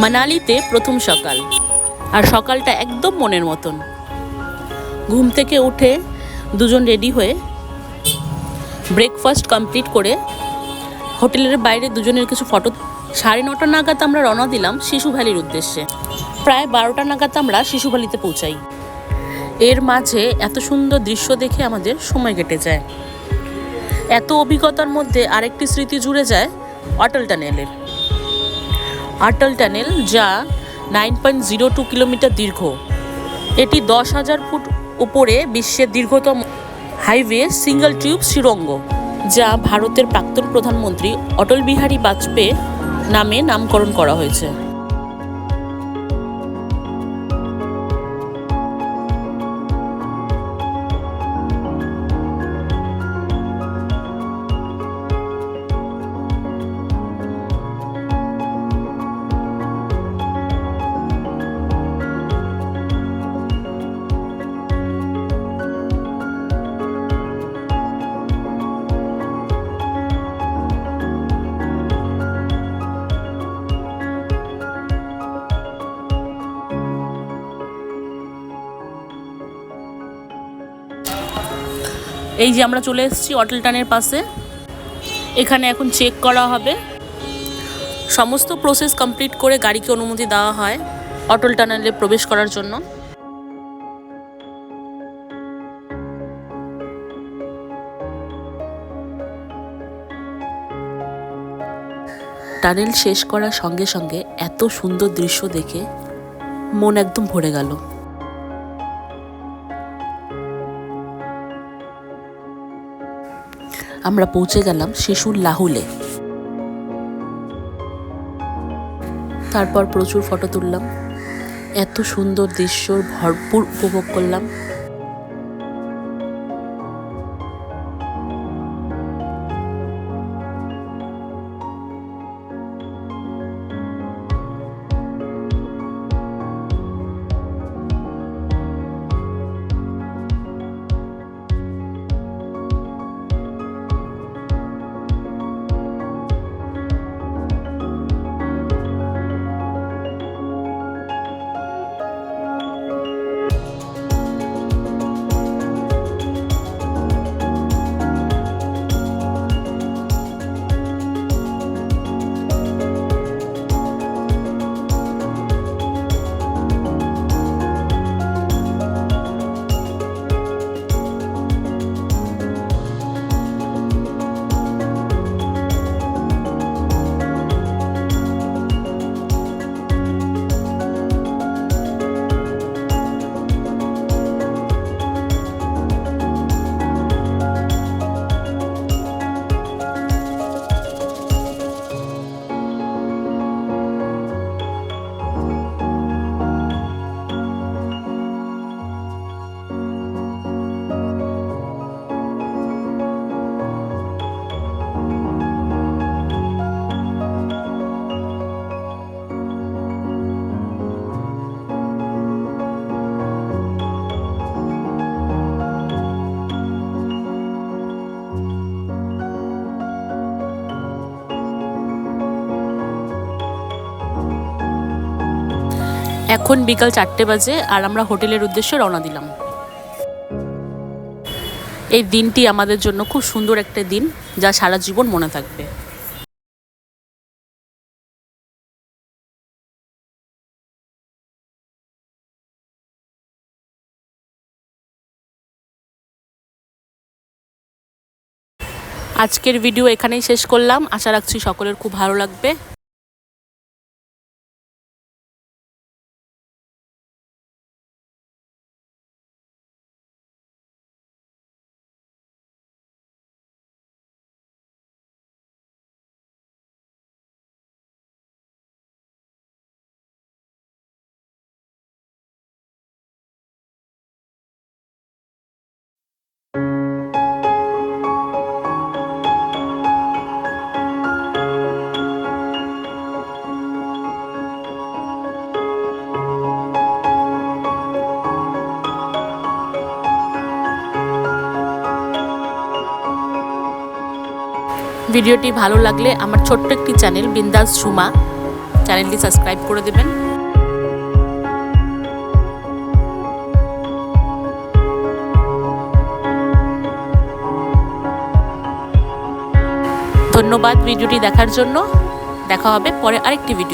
মানালিতে প্রথম সকাল, আর সকালটা একদম মনের মতন। ঘুম থেকে উঠে দুজন রেডি হয়ে ব্রেকফাস্ট কমপ্লিট করে হোটেলের বাইরে দুজনের কিছু ফটো, সাড়ে নটা নাগাদ আমরা রওনা দিলাম শিশু ভ্যালির উদ্দেশ্যে। প্রায় বারোটা নাগাদ আমরা শিশু ভ্যালিতে পৌঁছাই। এর মাঝে এত সুন্দর দৃশ্য দেখে আমাদের সময় কেটে যায়। এত অভিজ্ঞতার মধ্যে আরেকটি স্মৃতি জুড়ে যায় অটল টানেলের। আটল টানেল যা nine point zero two kilometre দীর্ঘ। এটি দশ হাজার ফুট উপরে বিশ্বের দীর্ঘতম হাইওয়ে সিঙ্গল টিউব সুরঙ্গ, যা ভারতের প্রাক্তন প্রধানমন্ত্রী অটল বিহারী বাজপেয়ী নামে নামকরণ করা হয়েছে। এই যে আমরা চলে এসেছি অটল টানের পাশে। এখানে এখন চেক করা হবে। সমস্ত প্রসেস কমপ্লিট করে গাড়িকে অনুমতি দেওয়া হয় অটল টানেলে প্রবেশ করার জন্য। টানেল শেষ করার সঙ্গে সঙ্গে এত সুন্দর দৃশ্য দেখে মন একদম ভরে গেল। আমরা পৌঁছে গেলাম শিশুর লাহুলে। তারপর প্রচুর ফটো তুললাম। এত সুন্দর দৃশ্য ভরপুর উপভোগ করলাম। এখন বিকাল চারটে বাজে আর আমরা হোটেলের উদ্দেশ্যে রওনা দিলাম। এই দিনটি আমাদের জন্য খুব সুন্দর একটা দিন যা সারা জীবন মনে থাকবে। আজকের ভিডিও এখানেই শেষ করলাম। আশা রাখছি সকলের খুব ভালো লাগবে। ভিডিওটি ভালো লাগলে আমার ছোট্ট একটি চ্যানেল বিন্দাস ঝুমা। চ্যানেলটি সাবস্ক্রাইব করে দেবেন। ধন্যবাদ ভিডিওটি দেখার জন্য। দেখা হবে পরে আরেকটি ভিডিও।